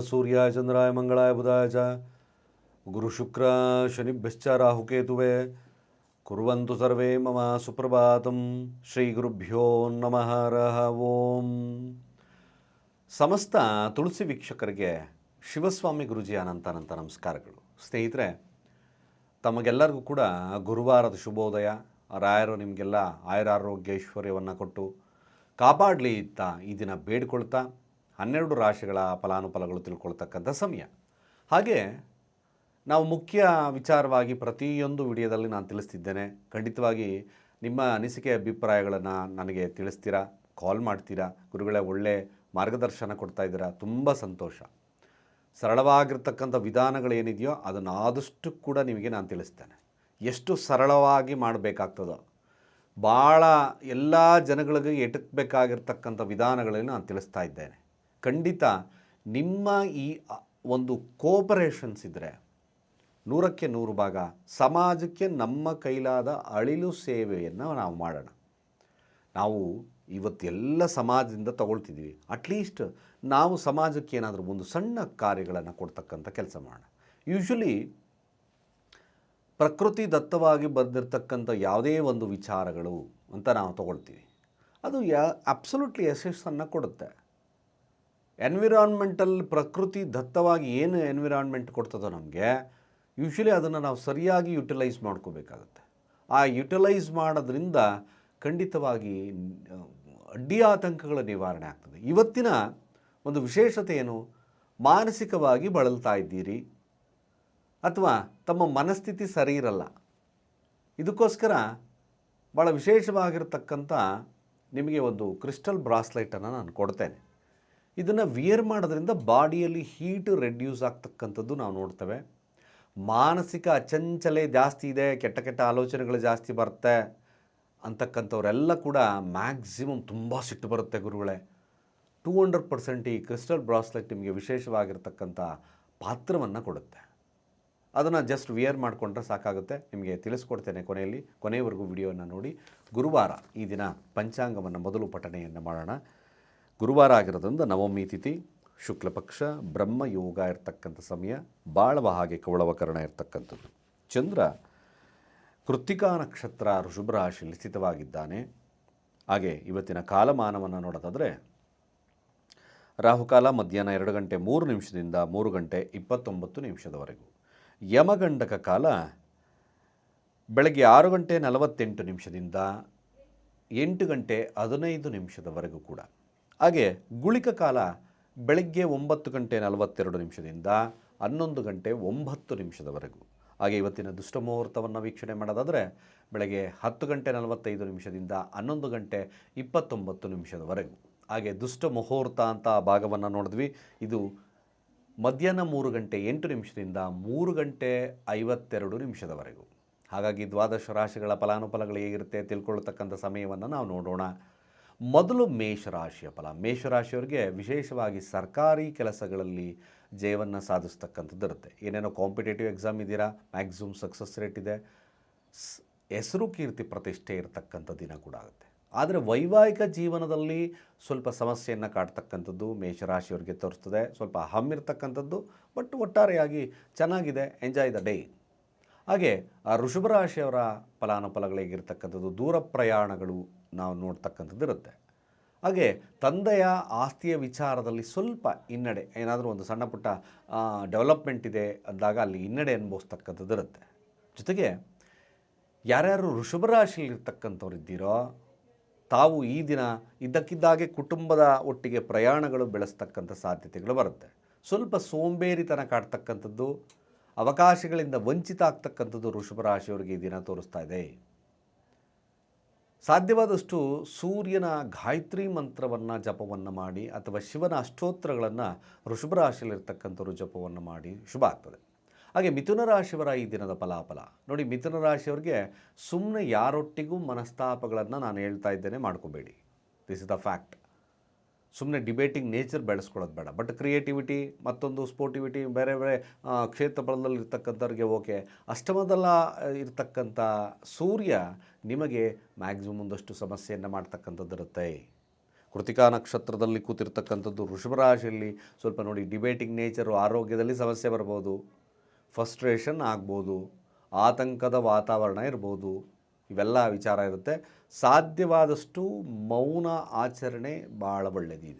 ಸೂರ್ಯಾಯ ಚಂದ್ರಾಯ ಮಂಗಳಾಯ ಬುಧಾಯ ಚ ಗುರು ಶುಕ್ರ ಶನಿಭ್ಯಶ್ಚ ರಾಹುಕೇತುವೆ ಕುರುವಂತು ಸರ್ವೇ ಮಮ ಸುಪ್ರಭಾತಂ ಶ್ರೀ ಗುರುಭ್ಯೋ ನಮಃ ರಹ ಓಂ ಸಮಸ್ತ ತುಳಸಿ ವೀಕ್ಷಕರಿಗೆ ಶಿವಸ್ವಾಮಿ ಗುರುಜಿ ಅನಂತಾನಂತ ಅನಂತ ನಮಸ್ಕಾರಗಳು. ಸ್ನೇಹಿತರೆ, ತಮಗೆಲ್ಲರಿಗೂ ಕೂಡ ಗುರುವಾರದ ಶುಭೋದಯ. ರಾಯರು ನಿಮಗೆಲ್ಲ ಆಯುರಾರೋಗ್ಯ ಐಶ್ವರ್ಯವನ್ನು ಕೊಟ್ಟು ಕಾಪಾಡಲಿ ಇತ್ತ ಈ ದಿನ ಬೇಡ್ಕೊಳ್ತಾ ಹನ್ನೆರಡು ರಾಶಿಗಳ ಫಲಾನುಫಲಗಳು ತಿಳ್ಕೊಳ್ತಕ್ಕಂಥ ಸಮಯ. ಹಾಗೆ ನಾವು ಮುಖ್ಯ ವಿಚಾರವಾಗಿ ಪ್ರತಿಯೊಂದು ವಿಡಿಯೋದಲ್ಲಿ ನಾನು ತಿಳಿಸ್ತಿದ್ದೇನೆ. ಖಂಡಿತವಾಗಿ ನಿಮ್ಮ ಅನಿಸಿಕೆ ಅಭಿಪ್ರಾಯಗಳನ್ನು ನನಗೆ ತಿಳಿಸ್ತೀರಾ? ಕಾಲ್ ಮಾಡ್ತೀರಾ? ಗುರುಗಳೇ, ಒಳ್ಳೆ ಮಾರ್ಗದರ್ಶನ ಕೊಡ್ತಾ ಇದ್ದೀರಾ? ತುಂಬ ಸಂತೋಷ. ಸರಳವಾಗಿರ್ತಕ್ಕಂಥ ವಿಧಾನಗಳೇನಿದೆಯೋ ಅದನ್ನು ಆದಷ್ಟು ಕೂಡ ನಿಮಗೆ ನಾನು ತಿಳಿಸ್ತೇನೆ. ಎಷ್ಟು ಸರಳವಾಗಿ ಮಾಡಬೇಕಾಗ್ತದೋ. ಭಾಳ ಎಲ್ಲ ಜನಗಳಿಗೆ ಎಟಕಬೇಕಾಗಿರ್ತಕ್ಕಂಥ ವಿಧಾನಗಳನ್ನು ನಾನು ತಿಳಿಸ್ತಾ ಇದ್ದೇನೆ. ಖಂಡಿತ ನಿಮ್ಮ ಈ ಒಂದು ಕೋಪರೇಷನ್ಸ್ ಇದ್ದರೆ ನೂರಕ್ಕೆ ನೂರು ಭಾಗ ಸಮಾಜಕ್ಕೆ ನಮ್ಮ ಕೈಲಾದ ಅಳಿಲು ಸೇವೆಯನ್ನು ನಾವು ಮಾಡೋಣ. ನಾವು ಇವತ್ತೆಲ್ಲ ಸಮಾಜದಿಂದ ತಗೊಳ್ತಿದ್ದೀವಿ. ಅಟ್ಲೀಸ್ಟ್ ನಾವು ಸಮಾಜಕ್ಕೆ ಏನಾದರೂ ಒಂದು ಸಣ್ಣ ಕಾರ್ಯಗಳನ್ನು ಕೊಡ್ತಕ್ಕಂಥ ಕೆಲಸ ಮಾಡೋಣ. ಯೂಶ್ವಲಿ ಪ್ರಕೃತಿ ದತ್ತವಾಗಿ ಬರೆದಿರ್ತಕ್ಕಂಥ ಯಾವುದೇ ಒಂದು ವಿಚಾರಗಳು ಅಂತ ನಾವು ತಗೊಳ್ತೀವಿ. ಅದು ಯಾ ಅಬ್ಸಲ್ಯೂಟ್ಲಿ ಯಶಸ್ಸನ್ನು ಕೊಡುತ್ತೆ. ಎನ್ವಿರಾನ್ಮೆಂಟಲ್ ಪ್ರಕೃತಿ ದತ್ತವಾಗಿ ಏನು ಎನ್ವಿರಾನ್ಮೆಂಟ್ ಕೊಡ್ತದೋ ನಮಗೆ ಯೂಶ್ವಲಿ ಅದನ್ನು ನಾವು ಸರಿಯಾಗಿ ಯುಟಿಲೈಸ್ ಮಾಡ್ಕೋಬೇಕಾಗತ್ತೆ. ಆ ಯುಟಿಲೈಸ್ ಮಾಡೋದ್ರಿಂದ ಖಂಡಿತವಾಗಿ ಅಡ್ಡಿ ಆತಂಕಗಳ ನಿವಾರಣೆ ಆಗ್ತದೆ. ಇವತ್ತಿನ ಒಂದು ವಿಶೇಷತೆ ಏನು? ಮಾನಸಿಕವಾಗಿ ಬಳಲ್ತಾ ಇದ್ದೀರಿ, ಅಥವಾ ತಮ್ಮ ಮನಸ್ಥಿತಿ ಸರಿ ಇರಲ್ಲ. ಇದಕ್ಕೋಸ್ಕರ ಭಾಳ ವಿಶೇಷವಾಗಿರ್ತಕ್ಕಂಥ ನಿಮಗೆ ಒಂದು ಕ್ರಿಸ್ಟಲ್ ಬ್ರಾಸ್ಲೈಟನ್ನು ನಾನು ಕೊಡ್ತೇನೆ. ಇದನ್ನು ವಿಯರ್ ಮಾಡೋದ್ರಿಂದ ಬಾಡಿಯಲ್ಲಿ ಹೀಟ್ ರೆಡ್ಯೂಸ್ ಆಗ್ತಕ್ಕಂಥದ್ದು ನಾವು ನೋಡ್ತೇವೆ. ಮಾನಸಿಕ ಅಚಂಚಲೆ ಜಾಸ್ತಿ ಇದೆ, ಕೆಟ್ಟ ಕೆಟ್ಟ ಆಲೋಚನೆಗಳು ಜಾಸ್ತಿ ಬರುತ್ತೆ ಅಂತಕ್ಕಂಥವರೆಲ್ಲ ಕೂಡ ಮ್ಯಾಕ್ಸಿಮಮ್ ತುಂಬ ಸಿಟ್ಟು ಬರುತ್ತೆ ಗುರುಗಳೇ. ಟೂ ಹಂಡ್ರೆಡ್ ಪರ್ಸೆಂಟ್ ಈ ಕ್ರಿಸ್ಟಲ್ ಬ್ರಾಸ್ಲೆಟ್ ನಿಮಗೆ ವಿಶೇಷವಾಗಿರ್ತಕ್ಕಂಥ ಪಾತ್ರವನ್ನು ಕೊಡುತ್ತೆ. ಅದನ್ನು ಜಸ್ಟ್ ವಿಯರ್ ಮಾಡಿಕೊಂಡ್ರೆ ಸಾಕಾಗುತ್ತೆ. ನಿಮಗೆ ತಿಳಿಸ್ಕೊಡ್ತೇನೆ ಕೊನೆಯಲ್ಲಿ ಕೊನೆಯವರೆಗೂ ವಿಡಿಯೋವನ್ನು ನೋಡಿ. ಗುರುವಾರ ಈ ದಿನ ಪಂಚಾಂಗವನ್ನು ಮೊದಲು ಪಠಣೆಯನ್ನು ಮಾಡೋಣ. ಗುರುವಾರ ಆಗಿರೋದ್ರಿಂದ ನವಮಿ ತಿಥಿ ಶುಕ್ಲಪಕ್ಷ ಬ್ರಹ್ಮ ಯೋಗ ಇರ್ತಕ್ಕಂಥ ಸಮಯ, ಬಾಳವ ಹಾಗೆ ಕವಳವಕರಣ ಇರ್ತಕ್ಕಂಥದ್ದು. ಚಂದ್ರ ಕೃತ್ತಿಕಾ ನಕ್ಷತ್ರ ಋಷಭ ರಾಶಿಯಲ್ಲಿ ಸ್ಥಿತವಾಗಿದ್ದಾನೆ. ಹಾಗೆ ಇವತ್ತಿನ ಕಾಲಮಾನವನ್ನು ನೋಡೋದಾದರೆ, ರಾಹುಕಾಲ ಮಧ್ಯಾಹ್ನ ಎರಡು ಗಂಟೆ ಮೂರು ನಿಮಿಷದಿಂದ ಮೂರು ಗಂಟೆ ಇಪ್ಪತ್ತೊಂಬತ್ತು ನಿಮಿಷದವರೆಗೂ. ಯಮಗಂಡಕ ಕಾಲ ಬೆಳಗ್ಗೆ ಆರು ಗಂಟೆ ನಲವತ್ತೆಂಟು ನಿಮಿಷದಿಂದ ಎಂಟು ಗಂಟೆ ಹದಿನೈದು ನಿಮಿಷದವರೆಗೂ ಕೂಡ. ಹಾಗೆ ಗುಳಿಕ ಕಾಲ ಬೆಳಗ್ಗೆ ಒಂಬತ್ತು ಗಂಟೆ ನಲವತ್ತೆರಡು ನಿಮಿಷದಿಂದ ಹನ್ನೊಂದು ಗಂಟೆ ಒಂಬತ್ತು ನಿಮಿಷದವರೆಗೂ. ಹಾಗೆ ಇವತ್ತಿನ ದುಷ್ಟ ಮುಹೂರ್ತವನ್ನು ವೀಕ್ಷಣೆ ಮಾಡೋದಾದರೆ ಬೆಳಗ್ಗೆ ಹತ್ತು ಗಂಟೆ ನಲವತ್ತೈದು ನಿಮಿಷದಿಂದ ಹನ್ನೊಂದು ಗಂಟೆ ಇಪ್ಪತ್ತೊಂಬತ್ತು ನಿಮಿಷದವರೆಗೂ. ಹಾಗೆ ದುಷ್ಟ ಮುಹೂರ್ತ ಅಂತ ಭಾಗವನ್ನು ನೋಡಿದ್ವಿ. ಇದು ಮಧ್ಯಾಹ್ನ ಮೂರು ಗಂಟೆ ಎಂಟು ನಿಮಿಷದಿಂದ ಮೂರು ಗಂಟೆ ಐವತ್ತೆರಡು ನಿಮಿಷದವರೆಗೂ. ಹಾಗಾಗಿ ದ್ವಾದಶ ರಾಶಿಗಳ ಫಲಾನುಫಲಗಳು ಹೇಗಿರುತ್ತೆ ತಿಳ್ಕೊಳ್ತಕ್ಕಂಥ ಸಮಯವನ್ನು ನಾವು ನೋಡೋಣ. ಮೊದಲು ಮೇಷರಾಶಿಯ ಫಲ. ಮೇಷರಾಶಿಯವರಿಗೆ ವಿಶೇಷವಾಗಿ ಸರ್ಕಾರಿ ಕೆಲಸಗಳಲ್ಲಿ ಜಯವನ್ನು ಸಾಧಿಸ್ತಕ್ಕಂಥದ್ದು ಇರುತ್ತೆ. ಏನೇನೋ ಕಾಂಪಿಟೇಟಿವ್ ಎಕ್ಸಾಮ್ ಇದ್ದೀರಾ ಮ್ಯಾಕ್ಸಿಮಮ್ ಸಕ್ಸಸ್ ರೇಟ್ ಇದೆ. ಹೆಸರು ಕೀರ್ತಿ ಪ್ರತಿಷ್ಠೆ ಇರತಕ್ಕಂಥ ದಿನ ಕೂಡ ಆಗುತ್ತೆ. ಆದರೆ ವೈವಾಹಿಕ ಜೀವನದಲ್ಲಿ ಸ್ವಲ್ಪ ಸಮಸ್ಯೆಯನ್ನು ಕಾಡ್ತಕ್ಕಂಥದ್ದು ಮೇಷರಾಶಿಯವರಿಗೆ ತೋರಿಸ್ತದೆ. ಸ್ವಲ್ಪ ಹಮ್ಮಿರ್ತಕ್ಕಂಥದ್ದು ಬಟ್ ಒಟ್ಟಾರೆಯಾಗಿ ಚೆನ್ನಾಗಿದೆ. ಎಂಜಾಯ್ ದ ಡೇ ಹಾಗೆ, ಆ ಋಷಭ ರಾಶಿಯವರ ಫಲಾನುಫಲಗಳಿಗಿರ್ತಕ್ಕಂಥದ್ದು ದೂರ ಪ್ರಯಾಣಗಳು ನಾವು ನೋಡ್ತಕ್ಕಂಥದ್ದು ಇರುತ್ತೆ. ಹಾಗೆ ತಂದೆಯ ಆಸ್ತಿಯ ವಿಚಾರದಲ್ಲಿ ಸ್ವಲ್ಪ ಹಿನ್ನಡೆ, ಏನಾದರೂ ಒಂದು ಸಣ್ಣ ಪುಟ್ಟ ಡೆವಲಪ್ಮೆಂಟ್ ಇದೆ ಅಂದಾಗ ಅಲ್ಲಿ ಹಿನ್ನಡೆ ಅನುಭವಿಸ್ತಕ್ಕಂಥದ್ದು ಇರುತ್ತೆ. ಜೊತೆಗೆ ಯಾರ್ಯಾರು ವೃಷಭ ರಾಶಿಯಲ್ಲಿರ್ತಕ್ಕಂಥವ್ರು ಇದ್ದೀರೋ, ತಾವು ಈ ದಿನ ಇದ್ದಕ್ಕಿದ್ದಾಗೆ ಕುಟುಂಬದ ಒಟ್ಟಿಗೆ ಪ್ರಯಾಣಗಳು ಬೆಳೆಸ್ತಕ್ಕಂಥ ಸಾಧ್ಯತೆಗಳು ಬರುತ್ತೆ. ಸ್ವಲ್ಪ ಸೋಂಬೇರಿತನ ಕಾಡ್ತಕ್ಕಂಥದ್ದು, ಅವಕಾಶಗಳಿಂದ ವಂಚಿತ ಆಗ್ತಕ್ಕಂಥದ್ದು ಋಷಭ ರಾಶಿಯವರಿಗೆ ಈ ದಿನ ತೋರಿಸ್ತಾ ಇದೆ. ಸಾಧ್ಯವಾದಷ್ಟು ಸೂರ್ಯನ ಗಾಯತ್ರಿ ಮಂತ್ರವನ್ನು ಜಪವನ್ನು ಮಾಡಿ ಅಥವಾ ಶಿವನ ಅಷ್ಟೋತ್ತರಗಳನ್ನು ವೃಷಭ ರಾಶಿಯಲ್ಲಿರ್ತಕ್ಕಂಥವ್ರು ಜಪವನ್ನು ಮಾಡಿ ಶುಭ ಆಗ್ತದೆ. ಹಾಗೆ ಮಿಥುನ ರಾಶಿಯವರ ಈ ದಿನದ ಫಲಾಫಲ. ನೋಡಿ, ಮಿಥುನ ರಾಶಿಯವರಿಗೆ ಸುಮ್ಮನೆ ಯಾರೊಟ್ಟಿಗೂ ಮನಸ್ತಾಪಗಳನ್ನು ನಾನು ಹೇಳ್ತಾ ಇದ್ದೇನೆ ಮಾಡ್ಕೋಬೇಡಿ. ದಿಸ್ ಇಸ್ ದ ಫ್ಯಾಕ್ಟ್ ಸುಮ್ಮನೆ ಡಿಬೇಟಿಂಗ್ ನೇಚರ್ ಬೆಳೆಸ್ಕೊಳ್ಳೋದು ಬೇಡ. ಬಟ್ ಕ್ರಿಯೇಟಿವಿಟಿ ಮತ್ತೊಂದು ಸ್ಪೋರ್ಟಿವಿಟಿ ಬೇರೆ ಬೇರೆ ಕ್ಷೇತ್ರ ಬಲದಲ್ಲಿ ಓಕೆ. ಅಷ್ಟಮದಲ್ಲ ಇರತಕ್ಕಂಥ ಸೂರ್ಯ ನಿಮಗೆ ಮ್ಯಾಕ್ಸಿಮಮ್ ಒಂದಷ್ಟು ಸಮಸ್ಯೆಯನ್ನು ಮಾಡ್ತಕ್ಕಂಥದ್ದಿರುತ್ತೆ ಕೃತಿಕಾ ನಕ್ಷತ್ರದಲ್ಲಿ ಕೂತಿರ್ತಕ್ಕಂಥದ್ದು ವೃಷಭ ರಾಶಿಯಲ್ಲಿ ಸ್ವಲ್ಪ ನೋಡಿ ಡಿಬೇಟಿಂಗ್ ನೇಚರು ಆರೋಗ್ಯದಲ್ಲಿ ಸಮಸ್ಯೆ ಬರ್ಬೋದು. ಫಸ್ಟ್ರೇಷನ್ ಆಗ್ಬೋದು. ಆತಂಕದ ವಾತಾವರಣ ಇರ್ಬೋದು. ಇವೆಲ್ಲ ವಿಚಾರ ಇರುತ್ತೆ. ಸಾಧ್ಯವಾದಷ್ಟು ಮೌನ ಆಚರಣೆ ಭಾಳ ಒಳ್ಳೆಯದು ಈ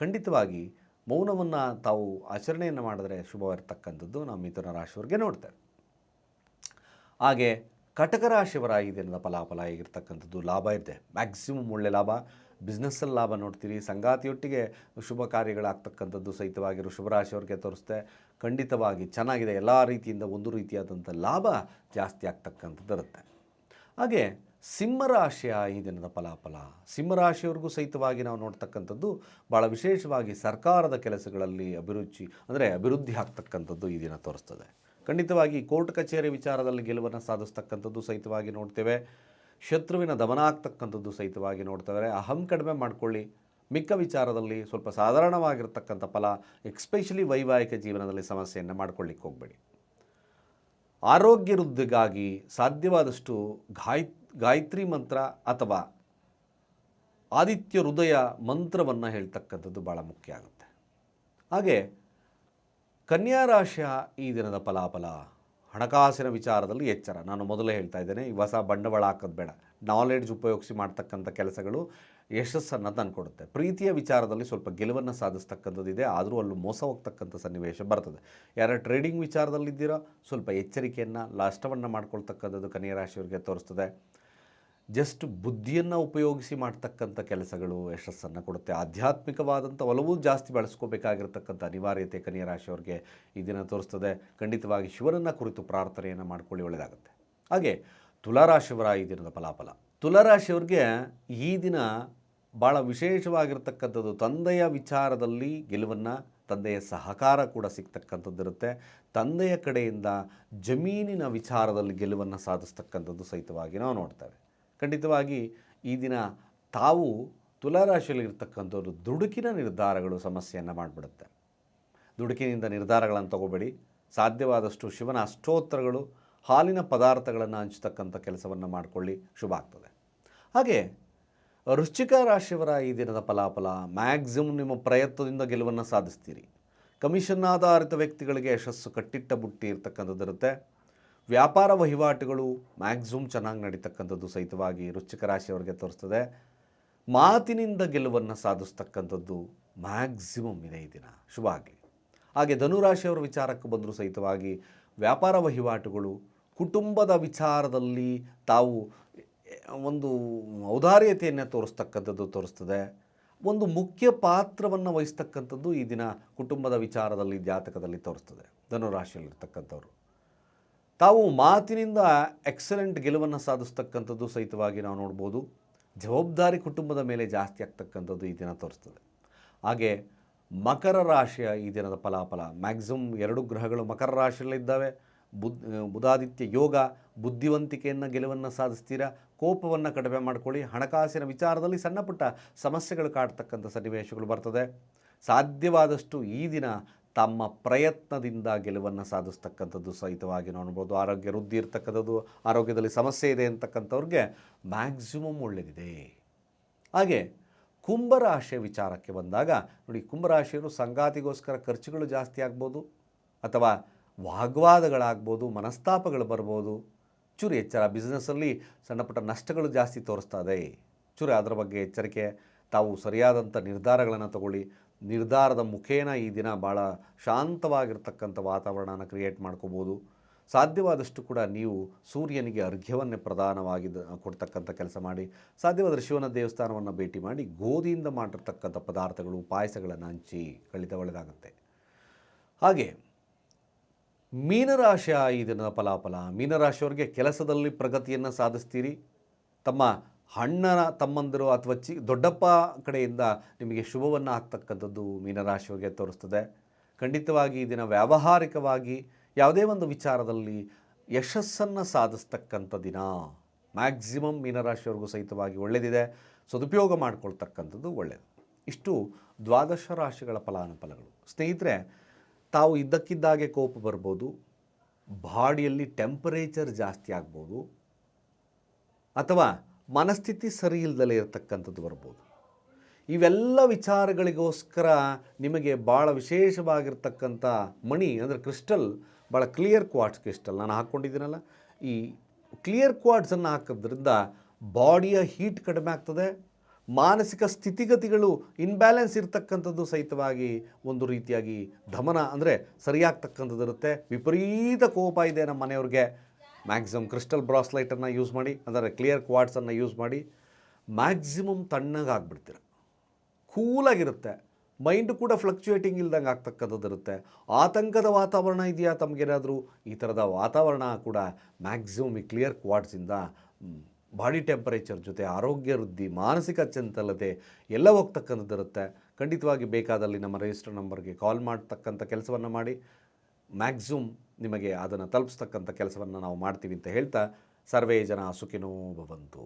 ಖಂಡಿತವಾಗಿ ಮೌನವನ್ನು ತಾವು ಆಚರಣೆಯನ್ನು ಮಾಡಿದ್ರೆ ಶುಭವಿರ್ತಕ್ಕಂಥದ್ದು ನಮ್ಮ ಮಿಥುನ ರಾಶಿಯವರಿಗೆ ನೋಡ್ತೇವೆ. ಹಾಗೆ ಕಟಕ ರಾಶಿಯವರ ಈ ದಿನದ ಫಲಾಫಲ ಆಗಿರ್ತಕ್ಕಂಥದ್ದು ಲಾಭ ಇದೆ. ಮ್ಯಾಕ್ಸಿಮಮ್ ಒಳ್ಳೆ ಲಾಭ. ಬಿಸ್ನೆಸ್ಸಲ್ಲಿ ಲಾಭ ನೋಡ್ತೀರಿ. ಸಂಗಾತಿಯೊಟ್ಟಿಗೆ ಶುಭ ಕಾರ್ಯಗಳಾಗ್ತಕ್ಕಂಥದ್ದು ಸಹಿತವಾಗಿರೋ ಶುಭರಾಶಿಯವ್ರಿಗೆ ತೋರಿಸ್ತೆ ಖಂಡಿತವಾಗಿ ಚೆನ್ನಾಗಿದೆ. ಎಲ್ಲ ರೀತಿಯಿಂದ ಒಂದು ರೀತಿಯಾದಂಥ ಲಾಭ ಜಾಸ್ತಿ ಆಗ್ತಕ್ಕಂಥದ್ದು ಇರುತ್ತೆ. ಹಾಗೆ ಸಿಂಹರಾಶಿಯ ಈ ದಿನದ ಫಲಾಫಲ. ಸಿಂಹರಾಶಿಯವ್ರಿಗೂ ಸಹಿತವಾಗಿ ನಾವು ನೋಡ್ತಕ್ಕಂಥದ್ದು ಭಾಳ ವಿಶೇಷವಾಗಿ ಸರ್ಕಾರದ ಕೆಲಸಗಳಲ್ಲಿ ಅಭಿರುಚಿ, ಅಂದರೆ ಅಭಿವೃದ್ಧಿ ಆಗ್ತಕ್ಕಂಥದ್ದು ಈ ದಿನ ತೋರಿಸ್ತದೆ. ಖಂಡಿತವಾಗಿ ಕೋರ್ಟ್ ಕಚೇರಿ ವಿಚಾರದಲ್ಲಿ ಗೆಲುವನ್ನು ಸಾಧಿಸ್ತಕ್ಕಂಥದ್ದು ಸಹಿತವಾಗಿ ನೋಡ್ತೇವೆ. ಶತ್ರುವಿನ ದಮನ ಆಗ್ತಕ್ಕಂಥದ್ದು ಸಹಿತವಾಗಿ ನೋಡ್ತೇವೆ. ಅಹಂ ಕಡಿಮೆ ಮಾಡಿಕೊಳ್ಳಿ. ಮಿಕ್ಕ ವಿಚಾರದಲ್ಲಿ ಸ್ವಲ್ಪ ಸಾಧಾರಣವಾಗಿರ್ತಕ್ಕಂಥ ಫಲ, ಎಕ್ಸ್ಪೆಷಲಿ ವೈವಾಹಿಕ ಜೀವನದಲ್ಲಿ ಸಮಸ್ಯೆಯನ್ನು ಮಾಡ್ಕೊಳ್ಳಿಕ್ಕೆ ಹೋಗಬೇಡಿ. ಆರೋಗ್ಯ ವೃದ್ಧಿಗಾಗಿ ಸಾಧ್ಯವಾದಷ್ಟು ಗಾಯ್, ಗಾಯತ್ರಿ ಮಂತ್ರ ಅಥವಾ ಆದಿತ್ಯ ಹೃದಯ ಮಂತ್ರವನ್ನು ಹೇಳ್ತಕ್ಕಂಥದ್ದು ಭಾಳ ಮುಖ್ಯ ಆಗುತ್ತೆ. ಹಾಗೆ ಕನ್ಯಾ ರಾಶಿಯ ಈ ದಿನದ ಫಲಾಫಲ ಹಣಕಾಸಿನ ವಿಚಾರದಲ್ಲಿ ಎಚ್ಚರ. ನಾನು ಮೊದಲೇ ಹೇಳ್ತಾ ಇದ್ದೇನೆ, ಈ ಹೊಸ ಬಂಡವಾಳ ಹಾಕೋದು ಬೇಡ. ನಾಲೆಡ್ಜ್ ಉಪಯೋಗಿಸಿ ಮಾಡ್ತಕ್ಕಂಥ ಕೆಲಸಗಳು ಯಶಸ್ಸನ್ನು ತಂದುಕೊಡುತ್ತೆ ಪ್ರೀತಿಯ ವಿಚಾರದಲ್ಲಿ ಸ್ವಲ್ಪ ಗೆಲುವನ್ನು ಸಾಧಿಸ್ತಕ್ಕಂಥದ್ದು ಇದೆ, ಆದರೂ ಅಲ್ಲೂ ಮೋಸ ಹೋಗ್ತಕ್ಕಂಥ ಸನ್ನಿವೇಶ ಬರ್ತದೆ. ಯಾರ ಟ್ರೇಡಿಂಗ್ ವಿಚಾರದಲ್ಲಿದ್ದೀರೋ ಸ್ವಲ್ಪ ಎಚ್ಚರಿಕೆಯನ್ನು, ಲಾಷ್ಟವನ್ನು ಮಾಡ್ಕೊಳ್ತಕ್ಕಂಥದ್ದು ಕನ್ಯಾ ರಾಶಿಯವರಿಗೆ ತೋರಿಸ್ತದೆ. ಜಸ್ಟ್ ಬುದ್ಧಿಯನ್ನು ಉಪಯೋಗಿಸಿ ಮಾಡ್ತಕ್ಕಂಥ ಕೆಲಸಗಳು ಯಶಸ್ಸನ್ನು ಕೊಡುತ್ತೆ. ಆಧ್ಯಾತ್ಮಿಕವಾದಂಥ ಒಲವು ಜಾಸ್ತಿ ಬಳಸ್ಕೋಬೇಕಾಗಿರ್ತಕ್ಕಂಥ ಅನಿವಾರ್ಯತೆ ಕನ್ಯಾ ರಾಶಿಯವರಿಗೆ ಈ ದಿನ ತೋರಿಸ್ತದೆ. ಖಂಡಿತವಾಗಿ ಶಿವನನ್ನು ಕುರಿತು ಪ್ರಾರ್ಥನೆಯನ್ನು ಮಾಡ್ಕೊಳ್ಳಿ, ಒಳ್ಳೆಯದಾಗುತ್ತೆ. ಹಾಗೆ ತುಲಾರಾಶಿಯವರ ಈ ದಿನದ ಫಲಾಫಲ. ತುಲಾರಾಶಿಯವ್ರಿಗೆ ಈ ದಿನ ಭಾಳ ವಿಶೇಷವಾಗಿರ್ತಕ್ಕಂಥದ್ದು ತಂದೆಯ ವಿಚಾರದಲ್ಲಿ ಗೆಲುವನ್ನು ತಂದೆಯ ಸಹಕಾರ ಕೂಡ ಸಿಗ್ತಕ್ಕಂಥದ್ದಿರುತ್ತೆ ತಂದೆಯ ಕಡೆಯಿಂದ ಜಮೀನಿನ ವಿಚಾರದಲ್ಲಿ ಗೆಲುವನ್ನು ಸಾಧಿಸ್ತಕ್ಕಂಥದ್ದು ಸಹಿತವಾಗಿ ನಾವು ನೋಡ್ತೇವೆ. ಖಂಡಿತವಾಗಿ ಈ ದಿನ ತಾವು ತುಲಾರಾಶಿಯಲ್ಲಿ ಇರ್ತಕ್ಕಂಥವ್ರು ದುಡುಕಿನ ನಿರ್ಧಾರಗಳು ಸಮಸ್ಯೆಯನ್ನು ಮಾಡಿಬಿಡುತ್ತೆ. ದುಡುಕಿನಿಂದ ನಿರ್ಧಾರಗಳನ್ನು ತಗೋಬೇಡಿ. ಸಾಧ್ಯವಾದಷ್ಟು ಶಿವನ ಅಷ್ಟೋತ್ತರಗಳು ಹಾಲಿನ ಪದಾರ್ಥಗಳನ್ನು ಹಂಚ್ತಕ್ಕಂಥ ಕೆಲಸವನ್ನು ಮಾಡಿಕೊಳ್ಳಿ. ಶುಭ ಆಗ್ತದೆ. ಹಾಗೆ ವೃಶ್ಚಿಕ ರಾಶಿಯವರ ಈ ದಿನದ ಫಲಾಫಲ, ಮ್ಯಾಕ್ಸಿಮಮ್ ನಿಮ್ಮ ಪ್ರಯತ್ನದಿಂದ ಗೆಲುವನ್ನು ಸಾಧಿಸ್ತೀರಿ. ಕಮಿಷನ್ ಆಧಾರಿತ ವ್ಯಕ್ತಿಗಳಿಗೆ ಯಶಸ್ಸು ಕಟ್ಟಿಟ್ಟ ಬುಟ್ಟಿ ಇರತಕ್ಕಂಥದ್ದಿರುತ್ತೆ ವ್ಯಾಪಾರ ವಹಿವಾಟುಗಳು ಮ್ಯಾಕ್ಸಿಮಮ್ ಚೆನ್ನಾಗಿ ನಡೀತಕ್ಕಂಥದ್ದು ಸಹಿತವಾಗಿ ವೃಶ್ಚಿಕ ರಾಶಿಯವರಿಗೆ ತೋರಿಸ್ತದೆ. ಮಾತಿನಿಂದ ಗೆಲುವನ್ನು ಸಾಧಿಸ್ತಕ್ಕಂಥದ್ದು ಮ್ಯಾಕ್ಸಿಮಮ್ ಇದೆ ಈ ದಿನ. ಶುಭ ಆಗಲಿ. ಹಾಗೆ ಧನುರಾಶಿಯವರ ವಿಚಾರಕ್ಕೆ ಬಂದರೂ ಸಹಿತವಾಗಿ ವ್ಯಾಪಾರ ವಹಿವಾಟುಗಳು ಕುಟುಂಬದ ವಿಚಾರದಲ್ಲಿ ತಾವು ಒಂದು ಔದಾರ್ಯತೆಯನ್ನು ತೋರಿಸ್ತಕ್ಕಂಥದ್ದು ತೋರಿಸ್ತದೆ. ಒಂದು ಮುಖ್ಯ ಪಾತ್ರವನ್ನು ವಹಿಸ್ತಕ್ಕಂಥದ್ದು ಈ ದಿನ ಕುಟುಂಬದ ವಿಚಾರದಲ್ಲಿ, ಜಾತಕದಲ್ಲಿ ತೋರಿಸ್ತದೆ. ಧನುರಾಶಿಯಲ್ಲಿರ್ತಕ್ಕಂಥವ್ರು. ತಾವು ಮಾತಿನಿಂದ ಎಕ್ಸಲೆಂಟ್ ಗೆಲುವನ್ನು ಸಾಧಿಸ್ತಕ್ಕಂಥದ್ದು ಸಹಿತವಾಗಿ ನಾವು ನೋಡ್ಬೋದು. ಜವಾಬ್ದಾರಿ ಕುಟುಂಬದ ಮೇಲೆ ಜಾಸ್ತಿ ಆಗ್ತಕ್ಕಂಥದ್ದು ಈ ದಿನ ತೋರಿಸ್ತದೆ. ಹಾಗೆ ಮಕರ ರಾಶಿಯ ಈ ದಿನದ ಫಲಾಫಲ ಮ್ಯಾಕ್ಸಿಮಮ್ ಎರಡು ಗ್ರಹಗಳು ಮಕರ ರಾಶಿಯಲ್ಲಿದ್ದಾವೆ. ಬುದ್ ಬುಧಾದಿತ್ಯ ಯೋಗ, ಬುದ್ಧಿವಂತಿಕೆಯನ್ನು ಗೆಲುವನ್ನು ಸಾಧಿಸ್ತೀರಾ, ಕೋಪವನ್ನು ಕಡಿಮೆ ಮಾಡ್ಕೊಳ್ಳಿ, ಹಣಕಾಸಿನ ವಿಚಾರದಲ್ಲಿ ಸಣ್ಣ ಪುಟ್ಟ ಸಮಸ್ಯೆಗಳು ಕಾಡ್ತಕ್ಕಂಥ ಸನ್ನಿವೇಶಗಳು ಬರ್ತದೆ. ಸಾಧ್ಯವಾದಷ್ಟು ಈ ದಿನ ತಮ್ಮ ಪ್ರಯತ್ನದಿಂದ ಗೆಲುವನ್ನು ಸಾಧಿಸ್ತಕ್ಕಂಥದ್ದು ಸಹಿತವಾಗಿ ನೋಡ್ಬೋದು. ಆರೋಗ್ಯ ವೃದ್ಧಿ ಇರ್ತಕ್ಕಂಥದ್ದು, ಆರೋಗ್ಯದಲ್ಲಿ ಸಮಸ್ಯೆ ಇದೆ ಅಂತಕ್ಕಂಥವ್ರಿಗೆ ಮ್ಯಾಕ್ಸಿಮಮ್ ಒಳ್ಳೆಯದಿದೆ ಹಾಗೆ ಕುಂಭರಾಶಿಯ ವಿಚಾರಕ್ಕೆ ಬಂದಾಗ, ನೋಡಿ ಕುಂಭರಾಶಿಯರು ಸಂಗಾತಿಗೋಸ್ಕರ ಖರ್ಚುಗಳು ಜಾಸ್ತಿ ಆಗ್ಬೋದು, ಅಥವಾ ವಾಗ್ವಾದಗಳಾಗ್ಬೋದು, ಮನಸ್ತಾಪಗಳು ಬರ್ಬೋದು. ಚೂರು ಎಚ್ಚರ. ಬಿಸ್ನೆಸ್ಸಲ್ಲಿ ಸಣ್ಣಪುಟ್ಟ ನಷ್ಟಗಳು ಜಾಸ್ತಿ ತೋರಿಸ್ತಾ ಇದೆ ಚೂರು ಅದರ ಬಗ್ಗೆ ಎಚ್ಚರಿಕೆ. ತಾವು ಸರಿಯಾದಂಥ ನಿರ್ಧಾರಗಳನ್ನು ತಗೊಳ್ಳಿ. ನಿರ್ಧಾರದ ಮುಖೇನ ಈ ದಿನ ಭಾಳ ಶಾಂತವಾಗಿರ್ತಕ್ಕಂಥ ವಾತಾವರಣನ ಕ್ರಿಯೇಟ್ ಮಾಡ್ಕೋಬೋದು. ಸಾಧ್ಯವಾದಷ್ಟು ಕೂಡ ನೀವು ಸೂರ್ಯನಿಗೆ ಅರ್ಘ್ಯವನ್ನೇ ಪ್ರಧಾನವಾಗಿ ಕೊಡ್ತಕ್ಕಂಥ ಕೆಲಸ ಮಾಡಿ, ಸಾಧ್ಯವಾದರೆ ಶಿವನ ದೇವಸ್ಥಾನವನ್ನು ಭೇಟಿ ಮಾಡಿ, ಗೋಧಿಯಿಂದ ಮಾಡಿರ್ತಕ್ಕಂಥ ಪದಾರ್ಥಗಳು, ಪಾಯಸಗಳನ್ನು ಹಂಚಿ ಕಳಿತ ಒಳ್ಳೆಯದಾಗುತ್ತೆ ಹಾಗೆ ಮೀನರಾಶಿಯ ಈ ದಿನದ ಫಲಾಫಲ. ಮೀನರಾಶಿಯವರಿಗೆ ಕೆಲಸದಲ್ಲಿ ಪ್ರಗತಿಯನ್ನು ಸಾಧಿಸ್ತೀರಿ. ತಮ್ಮ ಅಣ್ಣನ, ತಮ್ಮಂದಿರು ಅಥವಾ ಚಿ, ದೊಡ್ಡಪ್ಪ ಕಡೆಯಿಂದ ನಿಮಗೆ ಶುಭವನ್ನು ಆಗ್ತಕ್ಕಂಥದ್ದು ಮೀನರಾಶಿಯವರಿಗೆ ತೋರಿಸ್ತದೆ. ಖಂಡಿತವಾಗಿ ಈ ದಿನ ವ್ಯಾವಹಾರಿಕವಾಗಿ ಯಾವುದೇ ಒಂದು ವಿಚಾರದಲ್ಲಿ ಯಶಸ್ಸನ್ನು ಸಾಧಿಸ್ತಕ್ಕಂಥ ದಿನ. ಮ್ಯಾಕ್ಸಿಮಮ್ ಮೀನರಾಶಿಯವ್ರಿಗೂ ಸಹಿತವಾಗಿ ಒಳ್ಳೆಯದಿದೆ ಸದುಪಯೋಗ ಮಾಡಿಕೊಳ್ತಕ್ಕಂಥದ್ದು ಒಳ್ಳೆಯದು ಇಷ್ಟು ದ್ವಾದಶ ರಾಶಿಗಳ ಫಲಾನುಫಲಗಳು. ಸ್ನೇಹಿತರೆ ತಾವು ಇದ್ದಕ್ಕಿದ್ದಾಗೆ ಕೋಪ ಬರ್ಬೋದು, ಬಾಡಿಯಲ್ಲಿ ಟೆಂಪರೇಚರ್ ಜಾಸ್ತಿ ಆಗ್ಬೋದು, ಅಥವಾ ಮನಸ್ಥಿತಿ ಸರಿ ಇಲ್ದಲೇ ಇರತಕ್ಕಂಥದ್ದು ಬರ್ಬೋದು. ಇವೆಲ್ಲ ವಿಚಾರಗಳಿಗೋಸ್ಕರ ನಿಮಗೆ ಭಾಳ ವಿಶೇಷವಾಗಿರ್ತಕ್ಕಂಥ ಮಣಿ ಅಂದರೆ ಕ್ರಿಸ್ಟಲ್ ಭಾಳ ಕ್ಲಿಯರ್ ಕ್ವಾಟ್ಸ್ ಕ್ರಿಸ್ಟಲ್ ನಾನು ಹಾಕ್ಕೊಂಡಿದ್ದೀನಲ್ಲ. ಈ ಕ್ಲಿಯರ್ ಕ್ವಾಟ್ಸನ್ನು ಹಾಕೋದ್ರಿಂದ ಬಾಡಿಯ ಹೀಟ್ ಕಡಿಮೆ ಆಗ್ತದೆ ಮಾನಸಿಕ ಸ್ಥಿತಿಗತಿಗಳು ಇನ್ಬ್ಯಾಲೆನ್ಸ್ ಇರತಕ್ಕಂಥದ್ದು ಸಹಿತವಾಗಿ ಒಂದು ರೀತಿಯಾಗಿ ದಮನ ಅಂದರೆ ಸರಿಯಾಗ್ತಕ್ಕಂಥದ್ದು ಇರುತ್ತೆ. ವಿಪರೀತ ಕೋಪ ಇದೆ ನಮ್ಮ ಮನೆಯವ್ರಿಗೆ. ಮ್ಯಾಕ್ಸಿಮಮ್ ಕ್ರಿಸ್ಟಲ್ ಬ್ರಾಸ್ಲೈಟನ್ನು ಯೂಸ್ ಮಾಡಿ, ಅಂದರೆ ಕ್ಲಿಯರ್ ಕ್ವಾಡ್ಸನ್ನು ಯೂಸ್ ಮಾಡಿ ಮ್ಯಾಕ್ಸಿಮಮ್ ತಣ್ಣಗಾಗ್ಬಿಡ್ತೀರ ಕೂಲಾಗಿರುತ್ತೆ ಮೈಂಡ್ ಕೂಡ ಫ್ಲಕ್ಚುಯೇಟಿಂಗ್ ಇಲ್ದಂಗೆ ಆಗ್ತಕ್ಕಂಥದ್ದು ಇರುತ್ತೆ. ಆತಂಕದ ವಾತಾವರಣ ಇದೆಯಾ ತಮಗೇನಾದರೂ ಈ ಥರದ ವಾತಾವರಣ ಕೂಡ ಮ್ಯಾಕ್ಸಿಮಮ್ ಈ ಕ್ಲಿಯರ್ ಕ್ವಾಡ್ಸಿಂದ ಬಾಡಿ ಟೆಂಪರೇಚರ್ ಜೊತೆ ಆರೋಗ್ಯ ವೃದ್ಧಿ, ಮಾನಸಿಕ ಚಂಚಲತೆ ಎಲ್ಲ ಹೋಗ್ತಕ್ಕಂಥದ್ದು ಇರುತ್ತೆ. ಖಂಡಿತವಾಗಿ ಬೇಕಾದಲ್ಲಿ ನಮ್ಮ ರಿಜಿಸ್ಟರ್ ನಂಬರ್ಗೆ ಕಾಲ್ ಮಾಡ್ತಕ್ಕಂಥ ಕೆಲಸವನ್ನು ಮಾಡಿ. ಮ್ಯಾಕ್ಸಿಮಮ್ ನಿಮಗೆ ಅದನ್ನು ತಲುಪಿಸ್ತಕ್ಕಂಥ ಕೆಲಸವನ್ನು ನಾವು ಮಾಡ್ತೀವಿ ಅಂತ ಹೇಳ್ತಾ ಸರ್ವೇ ಜನ ಸುಖಿನೋ ಭವಂತು